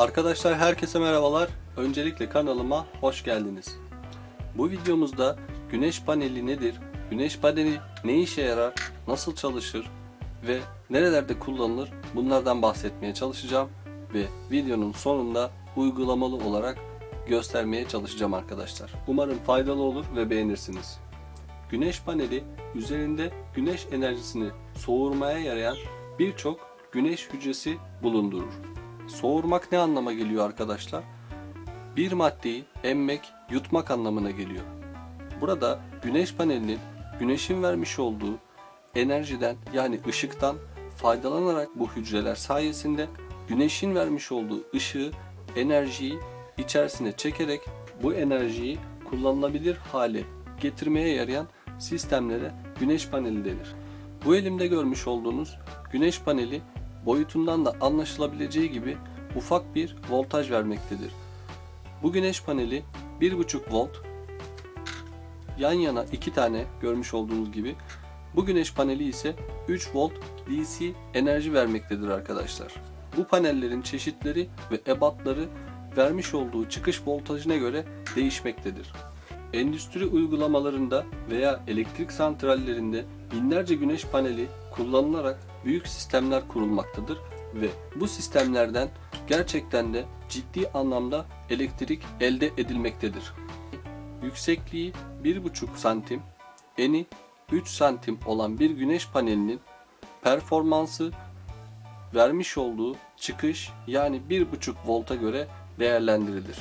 Arkadaşlar herkese merhabalar. Öncelikle kanalıma hoş geldiniz. Bu videomuzda güneş paneli nedir? Güneş paneli ne işe yarar? Nasıl çalışır? Ve nerelerde kullanılır? Bunlardan bahsetmeye çalışacağım ve videonun sonunda uygulamalı olarak göstermeye çalışacağım arkadaşlar. Umarım faydalı olur ve beğenirsiniz. Güneş paneli üzerinde güneş enerjisini soğurmaya yarayan birçok güneş hücresi bulundurur. Soğurmak ne anlama geliyor arkadaşlar? Bir maddeyi emmek, yutmak anlamına geliyor. Burada güneş panelinin güneşin vermiş olduğu enerjiden yani ışıktan faydalanarak bu hücreler sayesinde güneşin vermiş olduğu ışığı, enerjiyi içerisine çekerek bu enerjiyi kullanılabilir hale getirmeye yarayan sistemlere güneş paneli denir. Bu elimde görmüş olduğunuz güneş paneli boyutundan da anlaşılabileceği gibi ufak bir voltaj vermektedir. Bu güneş paneli 1.5 volt yan yana iki tane görmüş olduğunuz gibi bu güneş paneli ise 3 volt DC enerji vermektedir arkadaşlar. Bu panellerin çeşitleri ve ebatları vermiş olduğu çıkış voltajına göre değişmektedir. Endüstri uygulamalarında veya elektrik santrallerinde binlerce güneş paneli kullanılarak büyük sistemler kurulmaktadır ve bu sistemlerden gerçekten de ciddi anlamda elektrik elde edilmektedir. Yüksekliği 1,5 santim, eni 3 santim olan bir güneş panelinin performansı vermiş olduğu çıkış yani 1,5 volta göre değerlendirilir.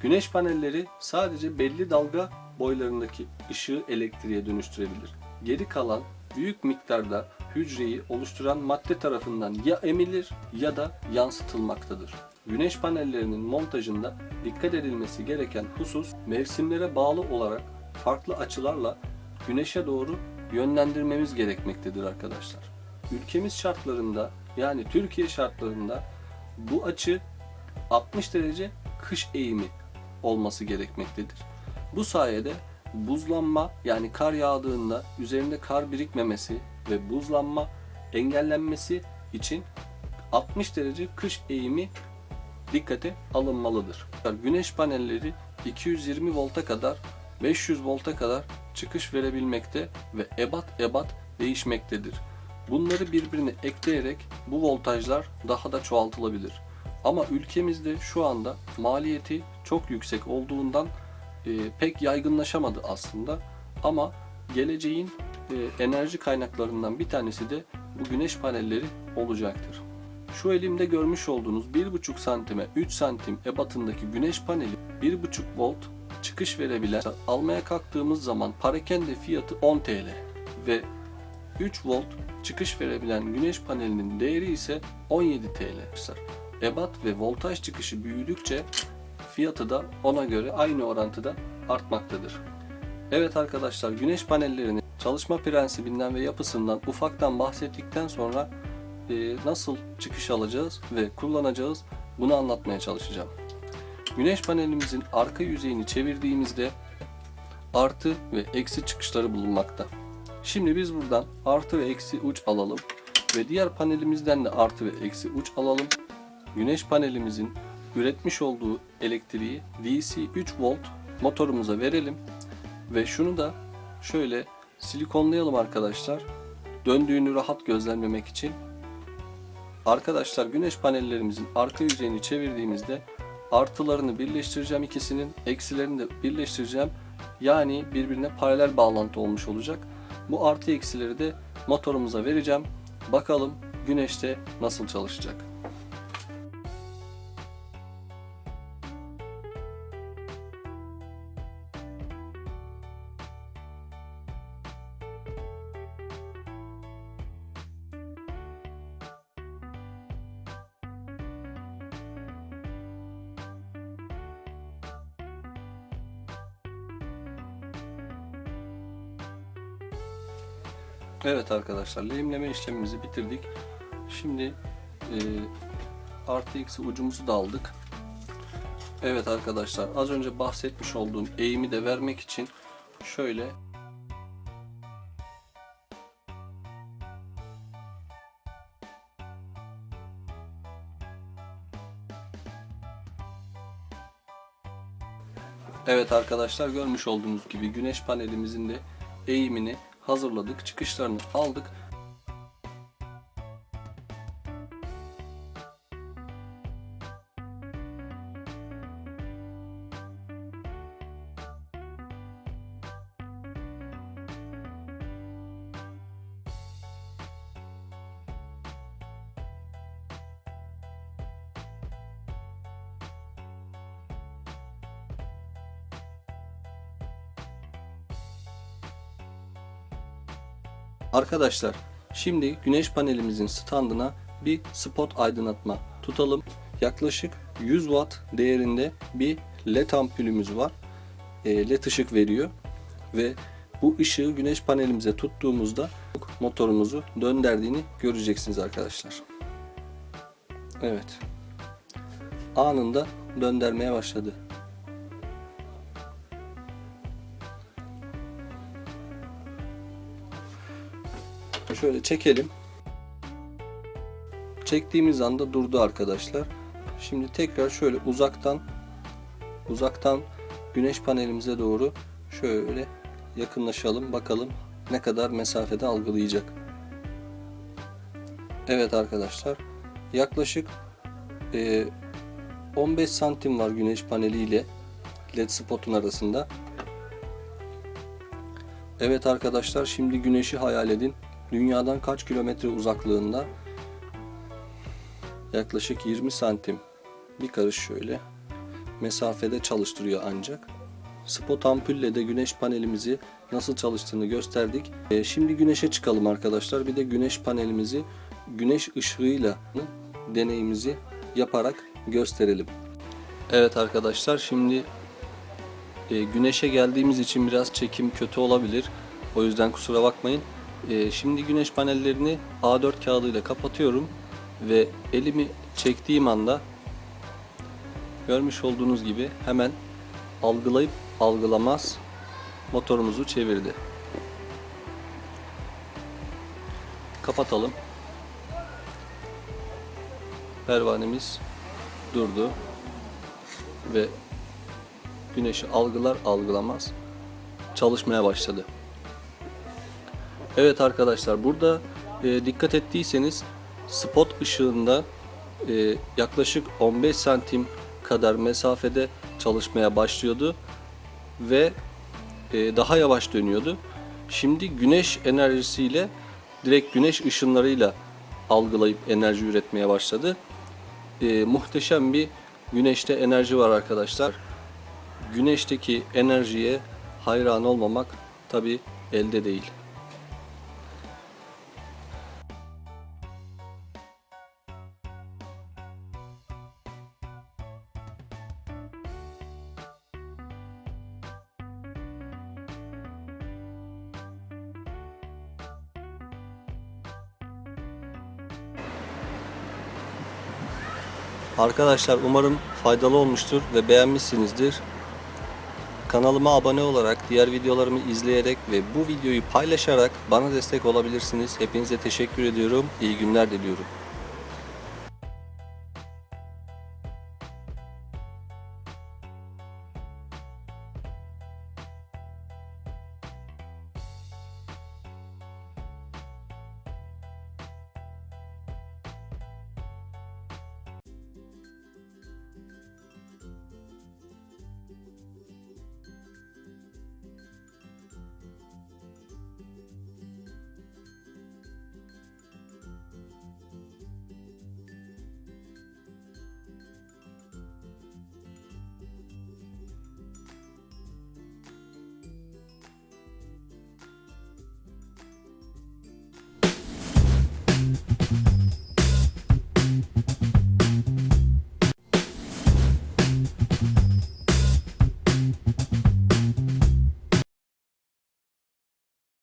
Güneş panelleri sadece belli dalga boylarındaki ışığı elektriğe dönüştürebilir. Geri kalan büyük miktarda hücreyi oluşturan madde tarafından ya emilir ya da yansıtılmaktadır. Güneş panellerinin montajında dikkat edilmesi gereken husus mevsimlere bağlı olarak farklı açılarla güneşe doğru yönlendirmemiz gerekmektedir arkadaşlar. Ülkemiz şartlarında yani Türkiye şartlarında bu açı 60 derece kış eğimi olması gerekmektedir. Bu sayede buzlanma yani kar yağdığında üzerinde kar birikmemesi ve buzlanma engellenmesi için 60 derece kış eğimi dikkate alınmalıdır. Güneş panelleri 220 volta kadar 500 volta kadar çıkış verebilmekte ve ebat ebat değişmektedir. Bunları birbirine ekleyerek bu voltajlar daha da çoğaltılabilir. Ama ülkemizde şu anda maliyeti çok yüksek olduğundan e, pek yaygınlaşamadı aslında. Ama geleceğin e, enerji kaynaklarından bir tanesi de bu güneş panelleri olacaktır. Şu elimde görmüş olduğunuz 1,5 santime 3 santim ebatındaki güneş paneli 1,5 volt çıkış verebilen almaya kalktığımız zaman parakende fiyatı 10 TL ve 3 volt çıkış verebilen güneş panelinin değeri ise 17 TL. Ebat ve voltaj çıkışı büyüdükçe fiyatı da ona göre aynı orantıda artmaktadır. Evet arkadaşlar güneş panellerinin çalışma prensibinden ve yapısından ufaktan bahsettikten sonra e, nasıl çıkış alacağız ve kullanacağız bunu anlatmaya çalışacağım. Güneş panelimizin arka yüzeyini çevirdiğimizde artı ve eksi çıkışları bulunmakta. Şimdi biz buradan artı ve eksi uç alalım ve diğer panelimizden de artı ve eksi uç alalım. Güneş panelimizin üretmiş olduğu elektriği DC 3 volt motorumuza verelim ve şunu da şöyle silikonlayalım arkadaşlar. Döndüğünü rahat gözlemlemek için. Arkadaşlar güneş panellerimizin arka yüzeyini çevirdiğimizde artılarını birleştireceğim ikisinin eksilerini de birleştireceğim. Yani birbirine paralel bağlantı olmuş olacak. Bu artı eksileri de motorumuza vereceğim. Bakalım güneşte nasıl çalışacak. Evet arkadaşlar lehimleme işlemimizi bitirdik. Şimdi e, artı eksi ucumuzu da aldık. Evet arkadaşlar az önce bahsetmiş olduğum eğimi de vermek için şöyle Evet arkadaşlar görmüş olduğunuz gibi güneş panelimizin de eğimini hazırladık. Çıkışlarını aldık. Arkadaşlar şimdi güneş panelimizin standına bir spot aydınlatma tutalım. Yaklaşık 100 watt değerinde bir led ampulümüz var. E, led ışık veriyor ve bu ışığı güneş panelimize tuttuğumuzda motorumuzu döndürdüğünü göreceksiniz arkadaşlar. Evet. Anında döndürmeye başladı. Şöyle çekelim. Çektiğimiz anda durdu arkadaşlar. Şimdi tekrar şöyle uzaktan uzaktan güneş panelimize doğru şöyle yakınlaşalım bakalım ne kadar mesafede algılayacak. Evet arkadaşlar yaklaşık e, 15 santim var güneş paneli ile led spotun arasında. Evet arkadaşlar şimdi güneşi hayal edin. Dünyadan kaç kilometre uzaklığında? Yaklaşık 20 santim bir karış şöyle mesafede çalıştırıyor ancak. Spot ampulle de güneş panelimizi nasıl çalıştığını gösterdik. Ee, şimdi güneşe çıkalım arkadaşlar. Bir de güneş panelimizi güneş ışığıyla deneyimizi yaparak gösterelim. Evet arkadaşlar şimdi e, güneşe geldiğimiz için biraz çekim kötü olabilir. O yüzden kusura bakmayın. E, şimdi güneş panellerini A4 kağıdıyla kapatıyorum ve elimi çektiğim anda görmüş olduğunuz gibi hemen algılayıp algılamaz motorumuzu çevirdi. Kapatalım. Pervanemiz durdu ve güneşi algılar algılamaz çalışmaya başladı. Evet arkadaşlar burada e, dikkat ettiyseniz spot ışığında e, yaklaşık 15 santim kadar mesafede çalışmaya başlıyordu ve e, daha yavaş dönüyordu. Şimdi güneş enerjisiyle direkt güneş ışınlarıyla algılayıp enerji üretmeye başladı. E, muhteşem bir güneşte enerji var arkadaşlar. Güneşteki enerjiye hayran olmamak tabi elde değil. Arkadaşlar umarım faydalı olmuştur ve beğenmişsinizdir. Kanalıma abone olarak, diğer videolarımı izleyerek ve bu videoyu paylaşarak bana destek olabilirsiniz. Hepinize teşekkür ediyorum. İyi günler diliyorum.